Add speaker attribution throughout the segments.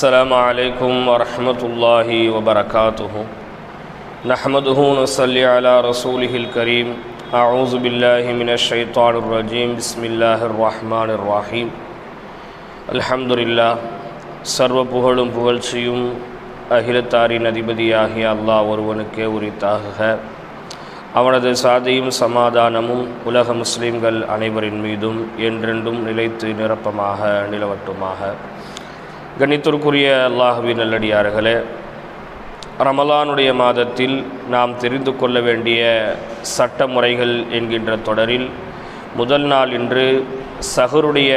Speaker 1: السلام عليكم ورحمة الله وبركاته نحمده ونصلي على رسوله الكريم أعوذ بالله من الشيطان الرجيم بسم الله الرحمن الرحيم الحمد لله சர்வ புகழும் புகழ்ச்சியும் அகிலத்தாரின் அதிபதியாகிய அல்லாஹ் ஒருவனுக்கே உரித்தாக அவனது சாதியும் சமாதானமும் உலக முஸ்லிம்கள் அனைவரின் மீதும் என்றென்றும் நிலைத்து நிரப்பமாக நிலவட்டுமாக கணித்திற்குரிய அல்லாஹுவின் நல்லடியார்களே ரமலானுடைய மாதத்தில் நாம் தெரிந்து கொள்ள வேண்டிய சட்ட முறைகள் என்கின்ற தொடரில் முதல் நாள் இன்று சஹருடைய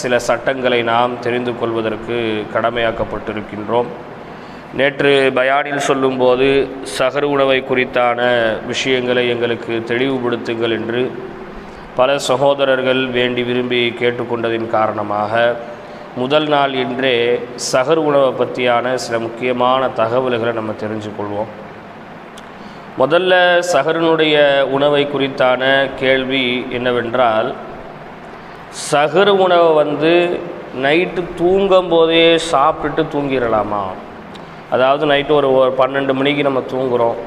Speaker 1: சில சட்டங்களை நாம் தெரிந்து கொள்வதற்கு கடமையாக்கப்பட்டிருக்கின்றோம். நேற்று பயானில் சொல்லும்போது சகர் உணவை குறித்தான விஷயங்களை எங்களுக்கு தெளிவுபடுத்துங்கள் என்று பல சகோதரர்கள் வேண்டி விரும்பி கேட்டுக்கொண்டதின் காரணமாக முதல் நாள் என்றே சகர் உணவை பற்றியான சில முக்கியமான தகவல்களை நம்ம தெரிஞ்சுக்கொள்வோம். முதல்ல சகரனுடைய உணவை குறித்தான கேள்வி என்னவென்றால் சகரு உணவை வந்து நைட்டு தூங்கும் போதே சாப்பிட்டுட்டு தூங்கிடலாமா? அதாவது நைட்டு ஒரு ஒரு பன்னெண்டு மணிக்கு நம்ம தூங்குகிறோம்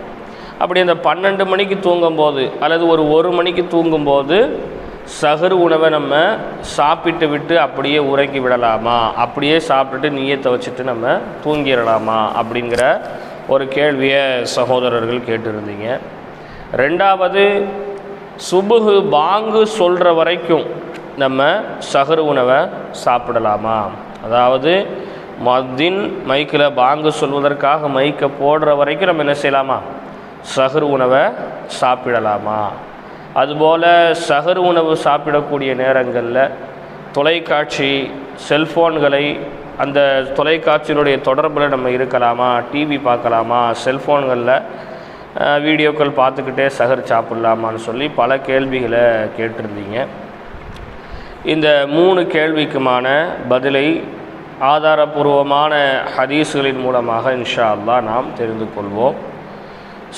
Speaker 1: அப்படி அந்த பன்னெண்டு மணிக்கு தூங்கும்போது அல்லது ஒரு ஒரு மணிக்கு தூங்கும்போது சகரு உணவை நம்ம சாப்பிட்டு விட்டு அப்படியே உறங்கி விடலாமா? அப்படியே சாப்பிட்டுட்டு நீயத்தை வச்சுட்டு நம்ம தூங்கிடலாமா? அப்படிங்கிற ஒரு கேள்வியை சகோதரர்கள் கேட்டிருந்தீங்க. ரெண்டாவது சுபுகு பாங்கு சொல்கிற வரைக்கும் நம்ம சகரு உணவை சாப்பிடலாமா? அதாவது மதின் மைக்கில் பாங்கு சொல்வதற்காக மைக்கை போடுற வரைக்கும் நம்ம என்ன செய்யலாமா? சகரு உணவை சாப்பிடலாமா? அதுபோல் சகர் உணவு சாப்பிடக்கூடிய நேரங்களில் தொலைக்காட்சி செல்ஃபோன்களை அந்த தொலைக்காட்சியினுடைய தொடர்பில் நம்ம இருக்கலாமா டிவி பார்க்கலாமா செல்ஃபோன்களில் வீடியோக்கள் பார்த்துக்கிட்டே சகர் சாப்பிட்லாமான்னு சொல்லி பல கேள்விகளை கேட்டிருந்தீங்க. இந்த மூணு கேள்விக்குமான பதிலை ஆதாரபூர்வமான ஹதீஸுகளின் மூலமாக இன்ஷா அல்லா நாம் தெரிந்து கொள்வோம்.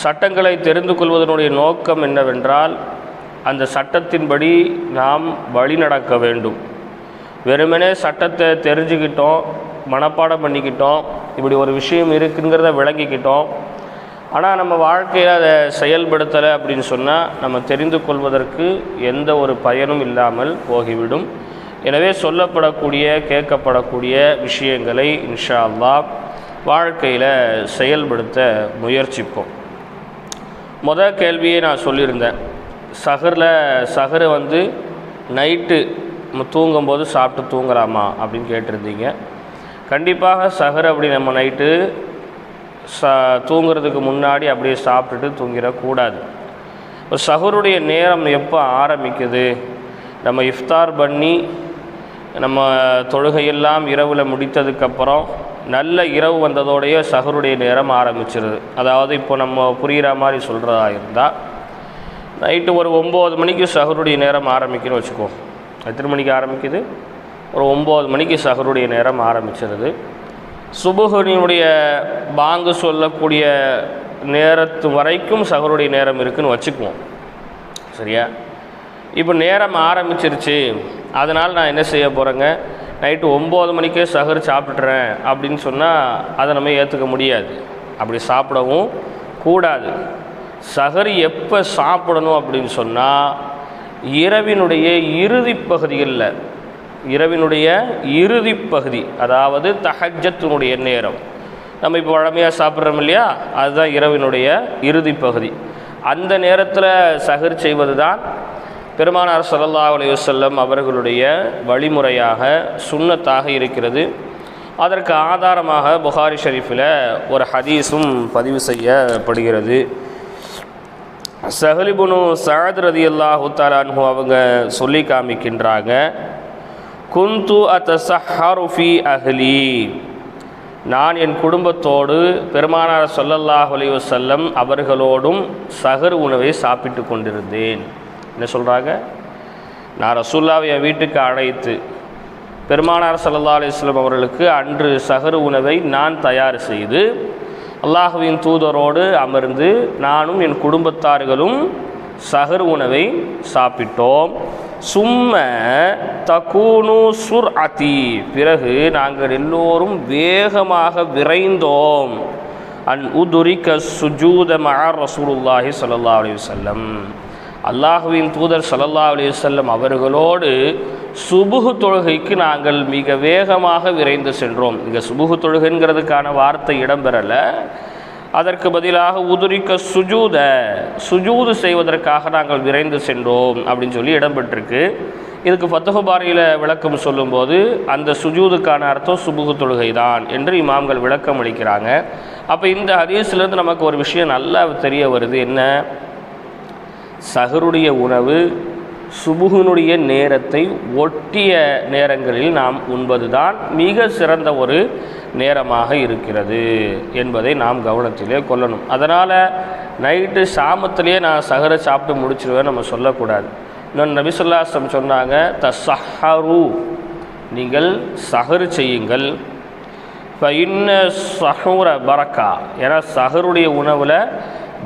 Speaker 1: சட்டங்களை தெரிந்து கொள்வதனுடைய நோக்கம் என்னவென்றால் அந்த சட்டத்தின்படி நாம் வழி நடக்க வேண்டும். வெறுமனே சட்டத்தை தெரிஞ்சுக்கிட்டோம் மனப்பாடம் பண்ணிக்கிட்டோம் இப்படி ஒரு விஷயம் இருக்குங்கிறத விளங்கிக்கிட்டோம். ஆனால் நம்ம வாழ்க்கையில் அதை செயல்படுத்தலை அப்படின்னு சொன்னால் நம்ம தெரிந்து கொள்வதற்கு எந்த ஒரு பயனும் இல்லாமல் போகிவிடும். எனவே சொல்லப்படக்கூடிய கேட்கப்படக்கூடிய விஷயங்களை இன்ஷா அல்லா வாழ்க்கையில் செயல்படுத்த முயற்சிப்போம். முதல் கேள்வியை நான் சொல்லியிருந்தேன். சகரில் சகரு வந்து நைட்டு நம்ம தூங்கும்போது சாப்பிட்டு தூங்குறாமா அப்படின்னு கேட்டிருந்தீங்க. கண்டிப்பாக சகர் அப்படி நம்ம நைட்டு ச தூங்குறதுக்கு முன்னாடி அப்படியே சாப்பிட்டுட்டு தூங்கிடக்கூடாது. இப்போ சகருடைய நேரம் எப்போ ஆரம்பிக்குது? நம்ம இஃப்தார் பண்ணி நம்ம தொழுகையெல்லாம் இரவில் முடித்ததுக்கப்புறம் நல்ல இரவு வந்ததோடைய சகருடைய நேரம் ஆரம்பிச்சிருது. அதாவது இப்போ நம்ம புரிகிற மாதிரி சொல்கிறதா இருந்தால் நைட்டு ஒரு ஒம்பது மணிக்கு சகருடைய நேரம் ஆரம்பிக்குன்னு வச்சுக்குவோம் எத்தனை மணிக்கு ஆரம்பிக்குது? ஒரு ஒம்பது மணிக்கு சகருடைய நேரம் ஆரம்பிச்சிருது. சுபுகனினுடைய பாங்கு சொல்லக்கூடிய நேரத்து வரைக்கும் சகருடைய நேரம் இருக்குதுன்னு வச்சுக்குவோம். சரியா? இப்போ நேரம் ஆரம்பிச்சிருச்சு. அதனால் நான் என்ன செய்ய போகிறேங்க நைட்டு ஒம்பது மணிக்கே சஹர் சாப்பிட்றேன் அப்படின்னு சொன்னால் அதை நம்ம ஏற்றுக்க முடியாது. அப்படி சாப்பிடவும் கூடாது. சஹரி எப்போ சாப்பிடணும் அப்படின்னு சொன்னால் இரவினுடைய இறுதி பகுதிகளில் இரவினுடைய இறுதி பகுதி அதாவது தஹஜத்தினுடைய நேரம். நம்ம இப்போ வழமையாக சாப்பிட்றோம் இல்லையா? அதுதான் இரவினுடைய இறுதி பகுதி. அந்த நேரத்தில் சகர் செய்வது தான் பெருமானார் சல்லா அலையுசல்லம் அவர்களுடைய வழிமுறையாக சுண்ணத்தாக இருக்கிறது. அதற்கு ஆதாரமாக புகாரி ஷெரீஃபில் ஒரு ஹதீஸும் பதிவு செய்யப்படுகிறது. சஹலிபுனு சஹத் ரதி அல்லாஹு தாலான்ஹு அவங்க சொல்லி காமிக்கின்றாங்க குந்து அத்த சஹாருஃபி அஹ்லி. நான் என் குடும்பத்தோடு பெருமானார் சொல்லல்லாஹ் அலையுசல்லம் அவர்களோடும் சஹர் உணவை சாப்பிட்டு கொண்டிருந்தேன். என்ன சொல்கிறாங்க நான் ரசூல்லாவை என் வீட்டுக்கு அழைத்து பெருமானார் சல்லா அலிஸ்லம் அவர்களுக்கு அன்று சகரு உணவை நான் தயார் செய்து அல்லாஹுவின் தூதரோடு அமர்ந்து நானும் என் குடும்பத்தார்களும் சகர் உணவை சாப்பிட்டோம். சும்ம தகூனு சுர் அதி பிறகு நாங்கள் எல்லோரும் வேகமாக விரைந்தோம். அன் உதுரிக்க சுஜூத மஆ ரசூலுல்லாஹி சல்லா அலி வல்லம் அல்லாஹுவின் தூதர் ஸல்லல்லாஹு அலைஹி அவர்களோடு சுபுகு தொழுகைக்கு நாங்கள் மிக வேகமாக விரைந்து சென்றோம். இங்கே சுபுகு தொழுகைங்கிறதுக்கான வார்த்தை இடம்பெறல. அதற்கு பதிலாக உதுரிக்க சுஜூத சுஜூது செய்வதற்காக நாங்கள் விரைந்து சென்றோம் அப்படின்னு சொல்லி இடம்பெற்றிருக்கு. இதுக்கு பத்துகுபாரியில் விளக்கம் சொல்லும்போது அந்த சுஜூதுக்கான அர்த்தம் சுபுகு தொழுகை தான் என்று இமாம்கள் விளக்கம் அளிக்கிறாங்க அப்போ இந்த ஹதீஸ்லேருந்து நமக்கு ஒரு விஷயம் நல்லா தெரிய வருது. என்ன? சஹருடைய உணவு சுபுகனுடைய நேரத்தை ஒட்டிய நேரங்களில் நாம் உண்பதுதான் மிக சிறந்த ஒரு நேரமாக இருக்கிறது என்பதை நாம் கவனத்திலே கொள்ளணும். அதனால் நைட்டு சாமத்திலேயே நான் சஹரை சாப்பிட்டு முடிச்சிருவேன் நம்ம சொல்லக்கூடாது. இன்னொன்று நபிசுல்லாஸ்லம் சொன்னாங்க த சஹரு நீங்கள் சஹரு செய்யுங்கள். இப்போ இன்ன சஹூர பரக்கா. ஏன்னா சஹருடைய உணவில்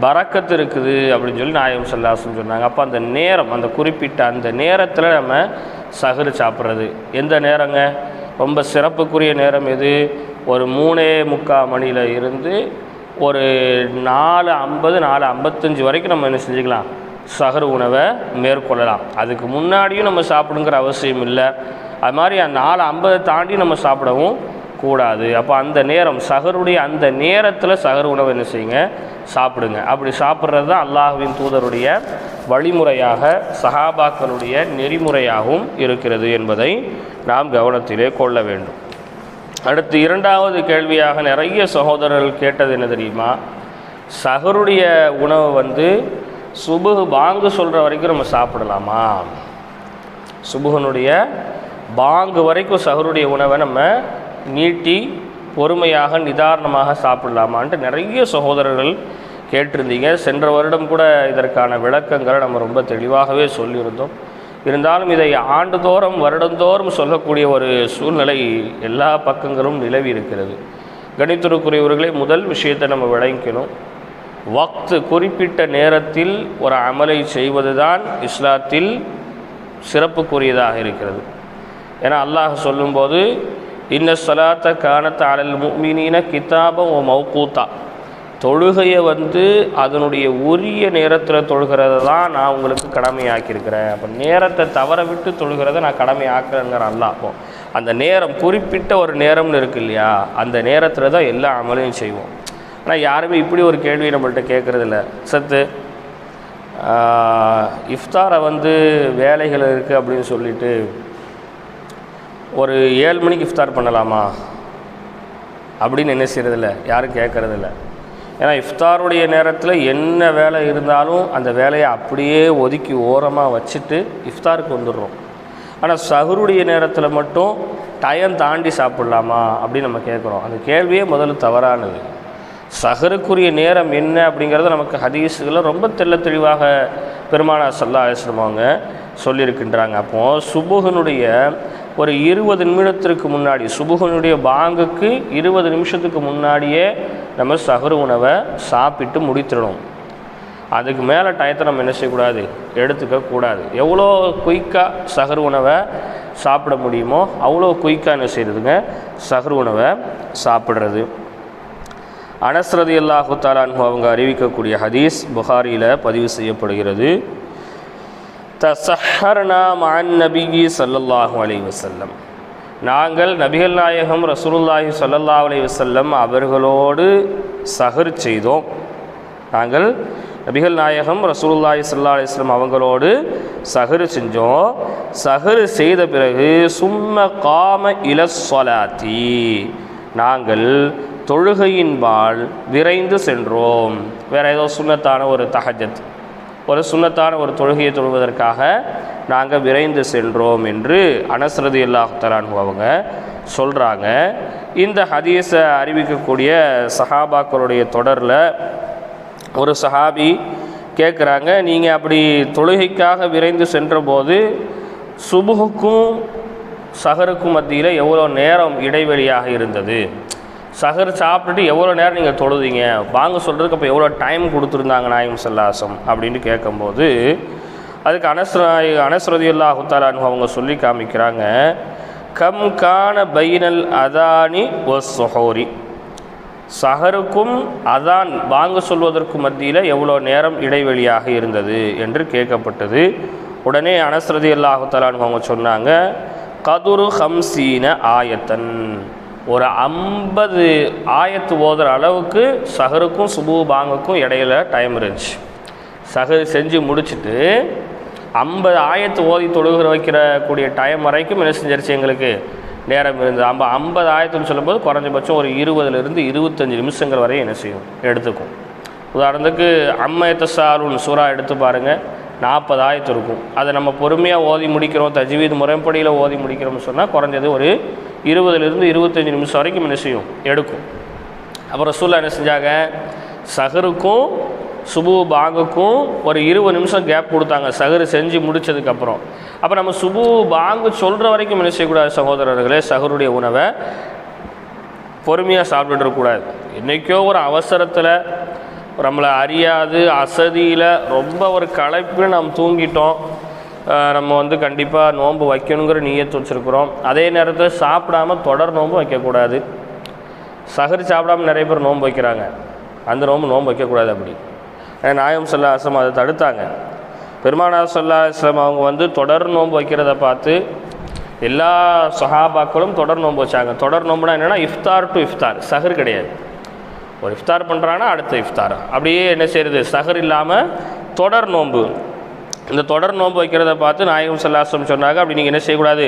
Speaker 1: பறக்கத்து இருக்குது அப்படின்னு சொல்லி நாயம் சல்லாசம் சொன்னாங்க. அப்போ அந்த நேரம் அந்த குறிப்பிட்ட அந்த நேரத்தில் நம்ம சகரு சாப்பிட்றது. எந்த நேரங்க? ரொம்ப சிறப்புக்குரிய நேரம் எது? ஒரு மூணே முக்கால் மணியில் இருந்து ஒரு நாலு ஐம்பது நாலு ஐம்பத்தஞ்சு வரைக்கும் நம்ம என்ன செஞ்சுக்கலாம்? சகரு உணவை மேற்கொள்ளலாம். அதுக்கு முன்னாடியும் நம்ம சாப்பிடுங்கிற அவசியம் இல்லை. அது மாதிரி அந்த நாலு ஐம்பதை தாண்டி நம்ம சாப்பிடவும் கூடாது. அப்போ அந்த நேரம் சகருடைய அந்த நேரத்தில் சகர் உணவு என்ன செய்யுங்க? சாப்பிடுங்க. அப்படி சாப்பிட்றது தான் அல்லாஹுவின் தூதருடைய வழிமுறையாக சஹாபாக்களுடைய நெறிமுறையாகவும் இருக்கிறது என்பதை நாம் கவனத்திலே கொள்ள வேண்டும். அடுத்து இரண்டாவது கேள்வியாக நிறைய சகோதரர்கள் கேட்டது என்ன தெரியுமா? சகருடைய உணவு வந்து சுபுகு பாங்கு சொல்கிற வரைக்கும் நம்ம சாப்பிடலாமா? சுபுகனுடைய பாங்கு வரைக்கும் சகருடைய உணவை நம்ம நீட்டி பொறுமையாக நிதாரணமாக சாப்பிடலாமான்ட்டு நிறைய சகோதரர்கள் கேட்டிருந்தீங்க. சென்ற வருடம் கூட இதற்கான விளக்கங்களை நம்ம ரொம்ப தெளிவாகவே சொல்லியிருந்தோம். இருந்தாலும் இதை ஆண்டுதோறும் வருடந்தோறும் சொல்லக்கூடிய ஒரு சூழ்நிலை எல்லா பக்கங்களும் நிலவி இருக்கிறது. கணித்துறைக்குரியவர்களே முதல் விஷயத்தை நம்ம விளங்கிக்கணும். வக்து குறிப்பிட்ட நேரத்தில் ஒரு அமலை செய்வது தான் இஸ்லாத்தில் சிறப்புக்குரியதாக இருக்கிறது. ஏன்னா அல்லாஹ் சொல்லும்போது இன்ன சலாத்த காணத்த அலல் மீனின கிதாபம் ஓ மௌக்கூத்தா தொழுகையை வந்து அதனுடைய உரிய நேரத்தில் தொழுகிறத தான் நான் உங்களுக்கு கடமையாக்கியிருக்கிறேன். அப்போ நேரத்தை தவற விட்டு தொழுகிறத நான் கடமையாக்குறேங்கிற அல்லா அப்போ. அந்த நேரம் குறிப்பிட்ட ஒரு நேரம்னு இருக்கு இல்லையா? அந்த நேரத்தில் தான் எல்லா அமலையும் செய்வோம். ஆனால் யாருமே இப்படி ஒரு கேள்வி நம்மள்கிட்ட கேட்குறதில்ல சத்து இஃப்தாரை வந்து வேலைகள் இருக்குது அப்படின்னு சொல்லிட்டு ஒரு ஏழு மணிக்கு இஃப்தார் பண்ணலாமா? அப்படின்னு என்ன செய்கிறதில்ல யாரும் கேட்குறதில்ல. ஏன்னா இஃப்தாருடைய நேரத்தில் என்ன வேலை இருந்தாலும் அந்த வேலையை அப்படியே ஒதுக்கி ஓரமாக வச்சுட்டு இஃப்தாருக்கு வந்துடுறோம். ஆனால் சஹருடைய நேரத்தில் மட்டும் டயம் தாண்டி சாப்பிட்லாமா அப்படின்னு நம்ம கேட்குறோம். அந்த கேள்வியே முதல்ல தவறானது. சஹருக்குரிய நேரம் என்ன அப்படிங்கிறத நமக்கு ஹதீஸுகளில் ரொம்ப தெள்ள தெளிவாக பெருமானா சல்லா ஆசிரமவங்க சொல்லியிருக்கின்றாங்க. அப்போது சுபுகனுடைய ஒரு இருபது நிமிடத்திற்கு முன்னாடி சுபுகனுடைய பாங்குக்கு இருபது நிமிஷத்துக்கு முன்னாடியே நம்ம சகரு உணவை சாப்பிட்டு முடித்திடணும். அதுக்கு மேலே டயத்தை நம்ம என்ன செய்யக்கூடாது? எடுத்துக்கக்கூடாது எவ்வளோ குயிக்காக சகரு உணவை சாப்பிட முடியுமோ அவ்வளோ குயிக்காக என்ன செய்கிறதுங்க சகரு உணவை சாப்பிட்றது. அனஸ்ரதி அல்லாஹு தாலான்ஹு அவங்க அறிவிக்கக்கூடிய ஹதீஸ் புகாரியில் பதிவு செய்யப்படுகிறது. தசஹர்னா மான் நபிகி சல்லல்லாஹு அலி வசல்லம் நாங்கள் நபிகள் நாயகம் ரசூலுல்லாஹி சல்லல்லா அலி வசல்லம் அவர்களோடு சஹர் செய்தோம். நாங்கள் நபிகள் நாயகம் ரசூலுல்லாஹி சல்லா அலிஸ்லம் அவங்களோடு சஹரு செஞ்சோம். சஹரு செய்த பிறகு சும்ம காம இலஸ்வலாத்தி நாங்கள் தொழுகையின்பால் விரைந்து சென்றோம். வேறு ஏதோ சுண்ணத்தான ஒரு தகஜத் ஒரு சுண்ணத்தான ஒரு தொழுகையை தொழுவதற்காக நாங்கள் விரைந்து சென்றோம் என்று அனஸ்ரதி அல்லாஹ் அவங்க சொல்கிறாங்க இந்த ஹதீஸை அறிவிக்கக்கூடிய சஹாபாக்களுடைய தொடரில் ஒரு சஹாபி கேட்குறாங்க நீங்கள் அப்படி தொழுகைக்காக விரைந்து சென்றபோது சுபுகுக்கும் சஹருக்கும் மத்தியில் எவ்வளோ நேரம் இடைவெளியாக இருந்தது? சஹர் சாப்பிட்டுட்டு எவ்வளோ நேரம் நீங்கள் தொழுதீங்க? வாங்க சொல்கிறதுக்கு அப்போ எவ்வளோ டைம் கொடுத்துருந்தாங்க நாயம் செல்லாசம் அப்படின்னு கேட்கும்போது அதுக்கு அனஸ் அனஸ்ரதி அல்லாஹுத்தாலான்னு அவங்க சொல்லி காமிக்கிறாங்க கம் கான பைனல் அதானி ஒ சொஹோரி சஹருக்கும் அதான் வாங்க சொல்வதற்கு மத்தியில் எவ்வளோ நேரம் இடைவெளியாக இருந்தது என்று கேட்கப்பட்டது. உடனே அனஸ்ரதி அல்லாஹுத்தலான்னு அவங்க சொன்னாங்க கதுரு ஹம்சீன ஆயத்தன். ஒரு ஐம்பது ஆயத்து ஓதுற அளவுக்கு சஹருக்கும் சுபு பாங்குக்கும் இடையில டைம் இருந்துச்சு. சஹர் செஞ்சு முடிச்சுட்டு ஐம்பது ஆயத்து ஓதி தொழுகிற வைக்கிற கூடிய டைம் வரைக்கும் என்ன செஞ்சிருச்சு எங்களுக்கு? நேரம் இருந்தது. ஐம்ப ஐம்பது ஆயத்துன்னு சொல்லும்போது குறைஞ்சபட்சம் ஒரு இருபதுலேருந்து இருபத்தஞ்சி நிமிஷங்கள் வரையும் என்ன செய்யும்? எடுத்துக்கும். உதாரணத்துக்கு அம்மையத்த சாருன்னு சூறா எடுத்து பாருங்கள் நாற்பது ஆயத்து இருக்கும் அதை நம்ம பொறுமையாக ஓதி முடிக்கிறோம். தஜ்வீத் முறைப்படியில் ஓதி முடிக்கிறோம்னு சொன்னால் குறைஞ்சது ஒரு இருபதுலேருந்து இருபத்தஞ்சி நிமிஷம் வரைக்கும் என்ன செய்யும்? எடுக்கும். அப்புறம் ரசூல்லா என்ன செஞ்சாங்க? சஹருக்கும் சுபு பாங்குக்கும் ஒரு இருபது நிமிஷம் கேப் கொடுத்தாங்க. சஹரு செஞ்சு முடித்ததுக்கப்புறம் அப்போ நம்ம சுபு பாங்கு சொல்கிற வரைக்கும் என்ன செய்யக்கூடாது சகோதரர்களே? சஹருடைய உணவை பொறுமையாக சாப்பிட்டுருக்கூடாது என்றைக்கோ ஒரு அவசரத்தில் நம்மளை அறியாது அசதியில் ரொம்ப ஒரு களைப்பில் நாம் தூங்கிட்டோம். நம்ம வந்து கண்டிப்பாக நோன்பு வைக்கணுங்கிற நீயத்து வச்சுருக்குறோம். அதே நேரத்தில் சாப்பிடாம தொடர் நோன்பு வைக்கக்கூடாது. சகரி சாப்பிடாம நிறைய பேர் நோன்பு வைக்கிறாங்க. அந்த நோன்பு நோன்பு வைக்கக்கூடாது அப்படி. ஏன்னா நாயம் சொல்லா அஸ்லம் அதை தடுத்தாங்க. பெருமானா சொல்லா இஸ்லாம் அவங்க வந்து தொடர் நோன்பு வைக்கிறத பார்த்து எல்லா சஹாபாக்களும் தொடர் நோன்பு வச்சாங்க. தொடர் நோன்புனா என்னென்னா இஃப்தார் டு இஃப்தார். சஹர் கிடையாது. ஒரு இஃப்தார் பண்ணுறாங்கன்னா அடுத்த இஃப்தார். அப்படியே என்ன செய்கிறது சஹர் இல்லாமல் தொடர் நோன்பு. இந்த தொடர் நோன்பு வைக்கிறத பார்த்து நாயகம் செல்லாசம் சொன்னாங்க அப்படி நீங்கள் என்ன செய்யக்கூடாது?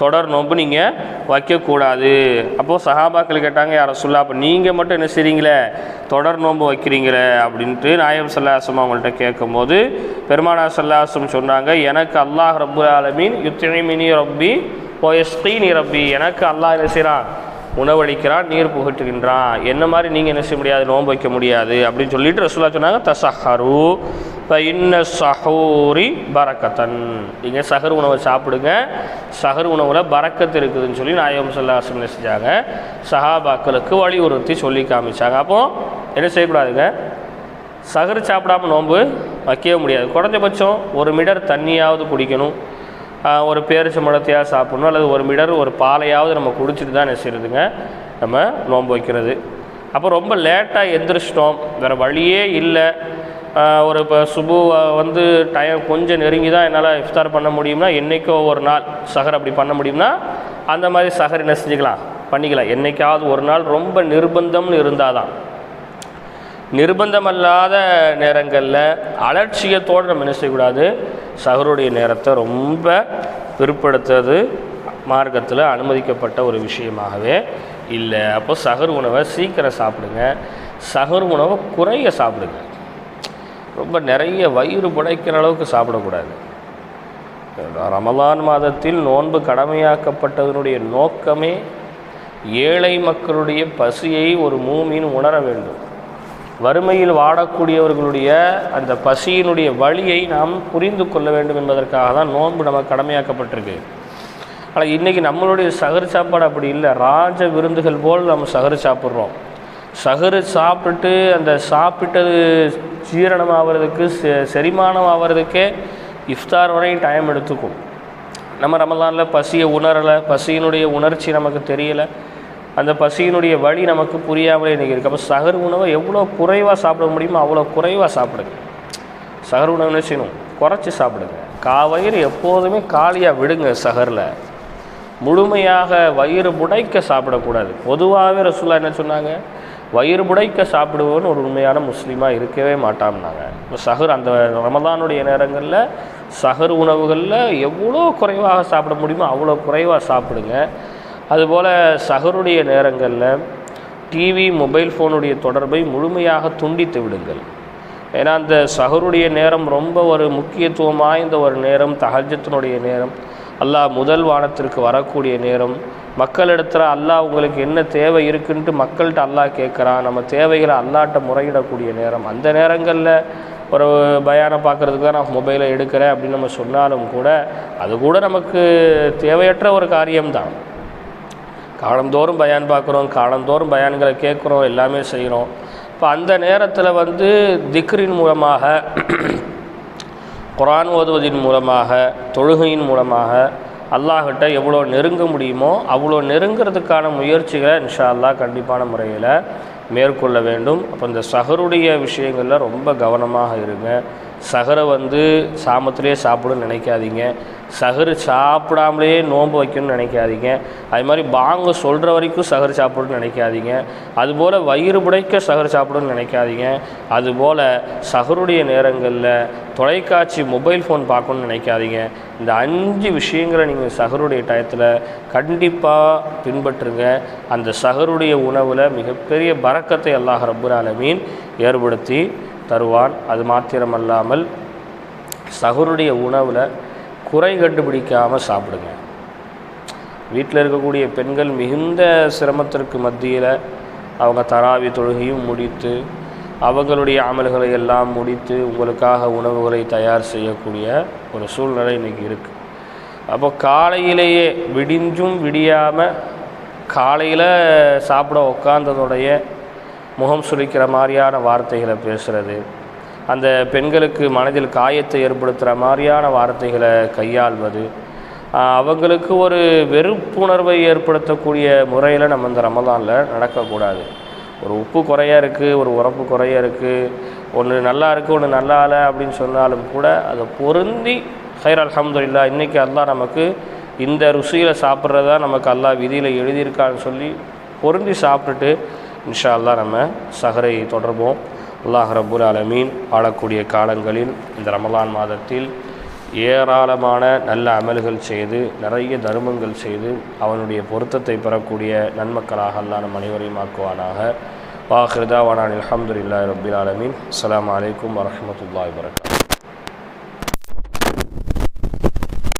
Speaker 1: தொடர் நோன்பு நீங்கள் வைக்கக்கூடாது. அப்போது சஹாபாக்கள் கேட்டாங்க யாரை சொல்லா அப்போ நீங்கள் மட்டும் என்ன செய்கிறீங்களே தொடர் நோன்பு வைக்கிறீங்களே? அப்படின்ட்டு நாயகம் சல்லாசம் அவங்கள்ட்ட கேட்கும்போது பெருமானா சல்லாசம் சொன்னாங்க எனக்கு அல்லாஹ் ரப்பு ஆலமீன் யுத்திமினி ரப்பி ஓஎஸ்கீனி ரப்பி. எனக்கு அல்லாஹ் என்ன செய்கிறான் உணவளிக்கிறான் நீர் புகட்டுகின்றான் என்ன மாதிரி நீங்கள் என்ன செய்ய முடியாது? நோன்பு வைக்க முடியாது. அப்படின்னு சொல்லிட்டு ரசூலா சொன்னாங்க தசஹரு இப்போ இன்ன சஹூரி பரக்கத்தன். நீங்கள் சஹர் உணவை சாப்பிடுங்க. சஹர் உணவில் பறக்கத்து இருக்குதுன்னு சொல்லி நாயகம் சொல்லாசம் என்ன செஞ்சாங்க? சஹாபாக்களுக்கு வலியுறுத்தி சொல்லி காமிச்சாங்க. அப்போது என்ன செய்யக்கூடாதுங்க? சஹர் சாப்பிடாம நோன்பு வைக்கவே முடியாது. குறைஞ்சபட்சம் ஒரு மீட்டர் தண்ணியாவது குடிக்கணும். ஒரு பேரிச்ச மடத்தையாக சாப்பிடணும் அல்லது ஒரு மிடர் ஒரு பாலையாவது நம்ம குடிச்சிட்டு தான் என்ன நம்ம நோன்பு வைக்கிறது. அப்போ ரொம்ப லேட்டாக எந்திரிச்சிட்டோம். வேறு வழியே இல்லை. ஒரு இப்போ சுபு வந்து டைம் கொஞ்சம் நெருங்கி தான் என்னால் இஃப்தார் பண்ண முடியும்னா என்றைக்கோ ஒரு நாள் சஹர் அப்படி பண்ண முடியும்னா அந்த மாதிரி சஹர் என்ன செஞ்சுக்கலாம்? பண்ணிக்கலாம். என்றைக்காவது ஒரு நாள் ரொம்ப நிர்பந்தம்னு இருந்தால் தான் நிர்பந்தமல்லாத நேரங்களில் அலட்சியத்தோடு நம்ம என்ன செய்யக்கூடாது? சகருடைய நேரத்தை ரொம்ப பிற்படுத்துறது மார்க்கத்தில் அனுமதிக்கப்பட்ட ஒரு விஷயமாகவே இல்லை. அப்போ சகர் உணவை சீக்கிரம் சாப்பிடுங்க. சகர் உணவை குறைய சாப்பிடுங்க. ரொம்ப நிறைய வயிறு புடைக்கிற அளவுக்கு சாப்பிடக்கூடாது. ரமலான் மாதத்தில் நோன்பு கடமையாக்கப்பட்டதனுடைய நோக்கமே ஏழை மக்களுடைய பசியை ஒரு மூமின் உணர வேண்டும். வறுமையில் வாடக்கூடியவர்களுடைய அந்த பசியினுடைய வழியை நாம் புரிந்து கொள்ள வேண்டும் என்பதற்காக தான் நோன்பு நமக்கு கடமையாக்கப்பட்டிருக்கு. ஆனால் இன்றைக்கி நம்மளுடைய சகரு சாப்பாடு அப்படி இல்லை. ராஜ விருந்துகள் போல் நம்ம சகரு சாப்பிட்றோம். சகரு சாப்பிட்டுட்டு அந்த சாப்பிட்டது ஜீரணம் ஆகிறதுக்கு செ- செரிமானம் ஆகிறதுக்கே இஃப்தார் வரையும் டைம் எடுத்துக்கும். நம்ம ரமலானில் பசியை உணரலை பசியினுடைய உணர்ச்சி நமக்கு தெரியலை. அந்த பசியினுடைய வழி நமக்கு புரியாமலே இன்றைக்கி இருக்குது அப்போ சகர் உணவை எவ்வளோ குறைவாக சாப்பிட முடியுமோ அவ்வளோ குறைவாக சாப்பிடுங்க. சகர் உணவு என்ன செய்யணும்? குறைச்சி சாப்பிடுங்க. காவயிறு எப்போதுமே காலியாக விடுங்க சகரில். முழுமையாக வயிறு புடைக்க சாப்பிடக்கூடாது. பொதுவாகவே ரசூல்லா என்ன சொன்னாங்க? வயிறு புடைக்க சாப்பிடுவோன்னு ஒரு உண்மையான முஸ்லீமாக இருக்கவே மாட்டாம்னாங்க இப்போ சஹர் அந்த ரமதானுடைய நேரங்களில் சஹர் உணவுகளில் எவ்வளோ குறைவாக சாப்பிட முடியுமோ அவ்வளோ குறைவாக சாப்பிடுங்க. அதுபோல் சகருடைய நேரங்களில் டிவி மொபைல் ஃபோனுடைய தொடர்பை முழுமையாக துண்டித்து விடுங்கள். ஏன்னா அந்த சகருடைய நேரம் ரொம்ப ஒரு முக்கியத்துவம் வாய்ந்த ஒரு நேரம் தகஜத்தினுடைய நேரம் அல்லாஹ் முதல் வானத்திற்கு வரக்கூடிய நேரம். மக்களிடத்தில் அல்லாஹ் உங்களுக்கு என்ன தேவை இருக்குன்ட்டு மக்கள்கிட்ட அல்லாஹ் கேட்குறான். நம்ம தேவைகளை அல்லாட்ட முறையிடக்கூடிய நேரம். அந்த நேரங்களில் ஒரு பயானம் பார்க்குறதுக்கு தான் நான் மொபைலை எடுக்கிறேன் அப்படின்னு நம்ம சொன்னாலும் கூட அது கூட நமக்கு தேவையற்ற ஒரு காரியம்தான். காலந்தோறும் பயான் பார்க்குறோம் காலந்தோறும் பயான்களை கேட்குறோம் எல்லாமே செய்கிறோம். இப்போ அந்த நேரத்தில் வந்து திக்ரின் மூலமாக குரான் ஓதுவதின் மூலமாக தொழுகையின் மூலமாக அல்லாஹிட்ட எவ்வளோ நெருங்க முடியுமோ அவ்வளோ நெருங்கிறதுக்கான முயற்சிகளை இன்ஷா அல்லாஹ் கண்டிப்பான முறையில் மேற்கொள்ள வேண்டும். அப்போ இந்த சஹருடைய விஷயங்களில் ரொம்ப கவனமாக இருங்க. சகரை வந்து சாமத்திலே சாப்பிடுன்னு நினைக்காதீங்க. சகரு சாப்பிடாமலே நோன்பு வைக்கணும்னு நினைக்காதீங்க. அது மாதிரி பாங்க சொல்கிற வரைக்கும் சஹர் சாப்பிடணும்னு நினைக்காதீங்க. அதுபோல் வயிறு புடைக்க சஹர் சாப்பிடணும்னு நினைக்காதீங்க. அதுபோல் சகருடைய நேரங்களில் தொலைக்காட்சி மொபைல் ஃபோன் பார்க்கணும்னு நினைக்காதீங்க. இந்த அஞ்சு விஷயங்களை நீங்கள் சகருடைய டயத்தில் கண்டிப்பாக பின்பற்றுங்க. அந்த சகருடைய உணவில் மிகப்பெரிய பறக்கத்தை அல்லாஹ் ரப்புல் ஆலமீன் ஏற்படுத்தி தருவான். அது மாத்திரமல்லாமல் சகுருடைய உணவில் குறை கண்டுபிடிக்காமல் சாப்பிடுங்க. வீட்டில் இருக்கக்கூடிய பெண்கள் மிகுந்த சிரமத்திற்கு மத்தியில் அவங்க தராவி தொழுகையும் முடித்து அவங்களுடைய அமல்களை எல்லாம் முடித்து உங்களுக்காக உணவுகளை தயார் செய்யக்கூடிய ஒரு சூழ்நிலை இன்றைக்கி இருக்குது அப்போ காலையிலேயே விடிஞ்சும் விடியாமல் காலையில் சாப்பிட உட்காந்ததுடைய முகம் சுளிக்கிற மாதிரியான வார்த்தைகளை பேசுகிறது அந்த பெண்களுக்கு மனதில் காயத்தை ஏற்படுத்துகிற மாதிரியான வார்த்தைகளை கையாள்வது. அவங்களுக்கு ஒரு வெறுப்புணர்வை ஏற்படுத்தக்கூடிய முறையில் நம்ம இந்த ரமதானில் நடக்கக்கூடாது. ஒரு உப்பு குறையா இருக்குது ஒரு உரப்பு குறையா இருக்குது ஒன்று நல்லா இருக்குது ஒன்று நல்லா இல்லை அப்படின்னு சொன்னாலும் கூட அதை பொருந்தி ஹைர் அல்ஹம்துலில்லாஹ் இன்றைக்கி அல்லா நமக்கு இந்த ருசியில் சாப்பிட்றதா நமக்கு அல்லா விதியில் எழுதியிருக்கான்னு சொல்லி பொருந்தி சாப்பிட்டுட்டு இன்ஷா அல்லாஹ் நம்ம சஹரை தொடர்போம் அல்லாஹ் ரபுல் அலமீன் வாழக்கூடிய காலங்களில் இந்த ரமலான் மாதத்தில் ஏராளமான நல்ல அமல்கள் செய்து நிறைய தர்மங்கள் செய்து அவனுடைய பொருத்தத்தை பெறக்கூடிய நன்மக்களாக அல்லாஹ் நம் அனைவரையும் ஆக்குவானாக. வாஹிருதா வனான் அலமதுல்லாஹி ரபுல் ஆலமீன். அஸ்ஸலாமு அலைக்கும் வரஹ்மத்துல்லாஹி